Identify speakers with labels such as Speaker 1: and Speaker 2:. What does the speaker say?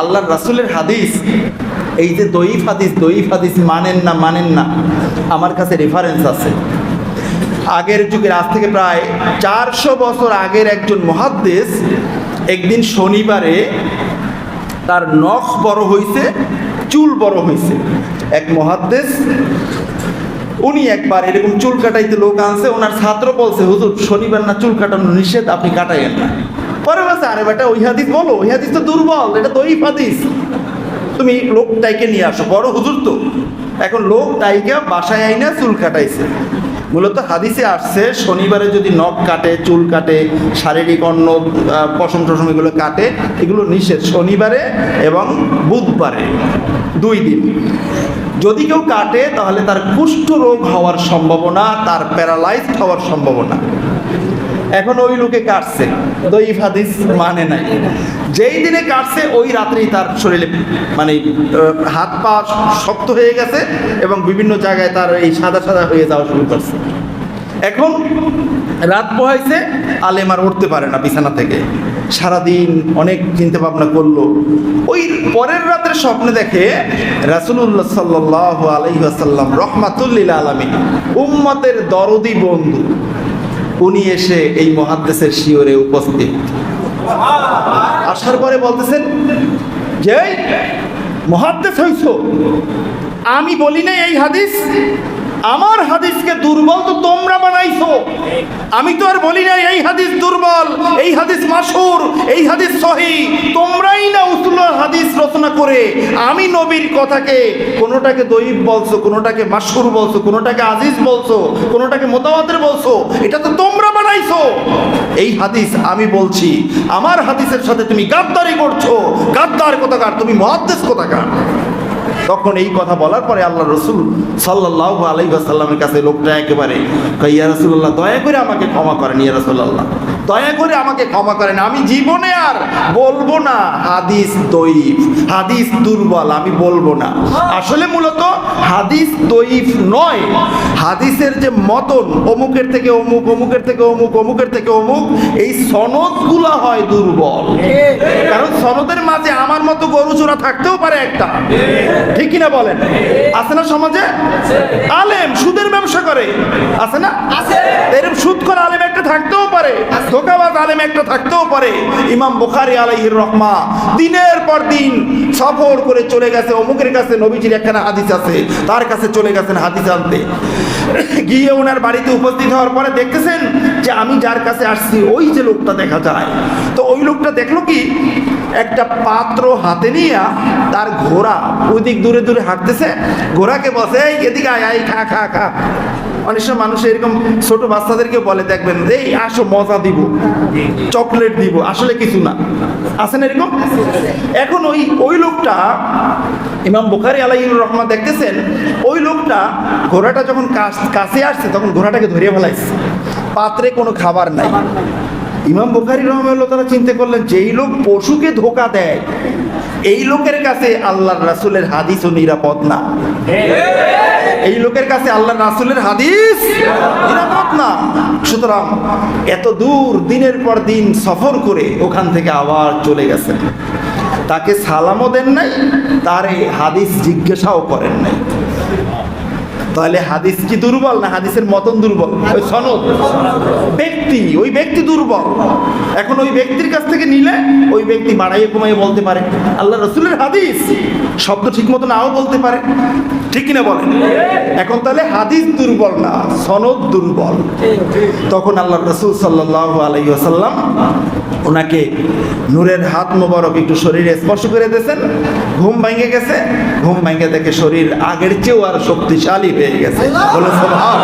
Speaker 1: আল্লাহর রাসূলের হাদিস, এই যে দইফ হাদিস দইফ হাদিস মানেন না মানেন না, আমার কাছে রেফারেন্স আছে। আগের যুগের, আজ থেকে প্রায় চারশো বছর আগের একজন মহাদ্দেশ একদিন শনিবারে তার নখ বড় হইছে, চুল বড় হইছে। এক মহাদ্দেশ উনি একবার এরকম চুল কাটাইতে লোক আনছে, ওনার ছাত্র বলছে, হুজুর, শনিবার না চুল কাটানো নিষেধ, আপনি কাটাইয়েন না। পরে বলছে আরে বেটা, ওই হাদিস বলো, ওই হাদিস তো দুর্বল, এটা দই হাদিস। তুমি লোক টাইকে নিয়ে আসো, বড় হুজুর তো। এখন লোক টাইকে বাসায় আইনা চুল কাটাইছে। মূলত হাদিসে আসছে, শনিবারে যদি নখ কাটে, চুল কাটে, শারীরিক অন্য পশম টসম এগুলো কাটে, এগুলো নিষেধ। শনিবারে এবং বুধবারে, দুই দিন। যদি কেউ কাটে, তাহলে তার কুষ্ঠ রোগ হওয়ার সম্ভাবনা, তার প্যারালাইজড হওয়ার সম্ভাবনা। এখন ওই লোকে কাটছে। দইফ হাদিস মানে নাই। যেই দিনে কাটছে, ওই রাত্রেই তার শরীরে মানে হাত পা শক্ত হয়ে গেছে এবং বিভিন্ন জায়গায় তার এই সাদা সাদা হয়ে যাওয়া শুরু করছে। এখন রাত পোহাইছে, আলেম আর উঠতে পারে না বিছানা থেকে। সারাদিন অনেক চিন্তা ভাবনা করল। ওই পরের রাতের স্বপ্নে দেখে রাসুলুল্লাহ সাল্লাহ আলহিহাসাল্লাম রহমাতুল্লিল আলমী উম্মতের দরদি বন্ধু উনি এসে এই মহাদ্দেশের শিওরে উপস্থিত। আসার পরে বলতেছেন, যে মহাদ্দেশ হইছ, আমি বলি নাই এই হাদিস আমার হাদিসকে দুর্বল তো তোমরা বানাইছো। আমি তো আর বলি নাই, এই হাদিস দুর্বল, এই হাদিস মাসুর, এই হাদিস সহি। তোমরাই না উসুল হাদিস রচনা করে। আমি নবীর কথাকে কোনোটাকে দৈব বলছো, কোনোটাকে মাসুর বলছো, কোনোটাকে আজিজ বলছো, কোনোটাকে মোতাবাদের বলছো, এটা তো তোমরা বানাইছো। এই হাদিস আমি বলছি, আমার হাদিসের সাথে তুমি গাদ্দারি করছ। গাদ্দার কোথাকার? তুমি মহাদ্দেশ কোথাকার? তখন এই কথা বলার পরে আল্লাহ রসুল সাল্লাহ আলাইসাল্লামের কাছে লোকটা একেবারে ইয়া রসুল্লাহ দয়া করে আমাকে ক্ষমা করেন, ইয়া রসুল্লাহ দয়া করে আমাকে ক্ষমা করেন, আমি জীবনে আর বলব না, হাদিস দইফ হাদিস দুর্বল, আমি বলব না। আসলে মূলত হাদিস দইফ নয়, হাদিসের যে মতন, অমুকের থেকে অমুক, অমুকের থেকে অমুক, অমুকের থেকে অমুক, এই সনদগুলা হয় দুর্বল। কারণ সনদের মাঝে আমার মতো গরু চোরা থাকতেও পারে একটা। ঠিক কিনা বলেন? আছে না সমাজে? আলেম সুদের ব্যবসা করে। আছে না? এরকম সুদ করে আলেম একটা থাকতেও পারে। ধোকাবাজ আলেম একটা থাকতেও পারে। ইমাম বুখারি আলাইহির রহমা দিনের পর দিন সফর করে চলে গেছে। অমুকের কাছে নবীজির একখানা হাদিস আছে। তার কাছে চলে গেছেন হাদিস আনতে। গিয়ে ওনার বাড়িতে উপস্থিত হওয়ার পরে দেখতেছেন যে আমি যার কাছে আসছি ওই যে লোকটা দেখা যায়। তো ওই লোকটা দেখল কি? একটা পাত্র হাতে নিয়ে তার ঘোড়া ওইদিক দূরে দূরে হাঁটতেছে, ঘোড়াকে বসে এই এদিকে আয় আয়, খা খা খা। অনেক সময় মানুষ এরকম ছোট বাচ্চাদেরকে বলে, দেখবেন যে এই আসো, মজা দিব, চকলেট দিব। আসলে কিছু না। আছে না এরকম? এখন ওই ওই লোকটা, ইমাম বুখারি আলাইহির রহমান দেখতেছেন, ওই লোকটা ঘোড়াটা যখন কাছে আসছে, তখন ঘোড়াটাকে ধরিয়ে ফেলাইছে। পাত্রে কোনো খাবার নাই। ইমাম বুখারি রহমাল্লাহ তারা চিন্তা করলেন, যেই লোক পশুকে ধোকা দেয়, এই লোকের কাছে আল্লাহর রাসূলের হাদিসও নিরাপদ না। এই লোকের কাছে আল্লাহ রাসূলের হাদিস নিরাপদ না। সুতরাং এত দূর, দিনের পর দিন সফর করে ওখান থেকে আবার চলে গেছেন। তাকে সালামও দেন নাই, তার এই হাদিস জিজ্ঞাসাও করেন নাই। তাহলে হাদিস কি দুর্বল না হাদিসের মতন দুর্বল? ওই সনদ। ব্যক্তি, ওই ব্যক্তি দুর্বল। এখন ওই ব্যক্তির কাছ থেকে নিলে ওই ব্যক্তি বাড়াইয়ে কমাইয়ে বলতে পারে, আল্লাহ রসুলের হাদিস। শব্দ ঠিক মতো নাও বলতে পারে। ঠিক কিনা বলেন? এখন তাহলে হাদিস দুর্বল না, সনদ দুর্বল। তখন আল্লাহ রসুল সাল্লাহ আলাইসাল্লাম ওনাকে নূরের হাত মোবারক একটু শরীরে স্পর্শ করে দিয়েছেন। ঘুম ভেঙে গেছে। ঘুম ভেঙে দেখে শরীর আগের চেয়েও আর শক্তিশালী হয়ে গেছে। বলে স্বভাব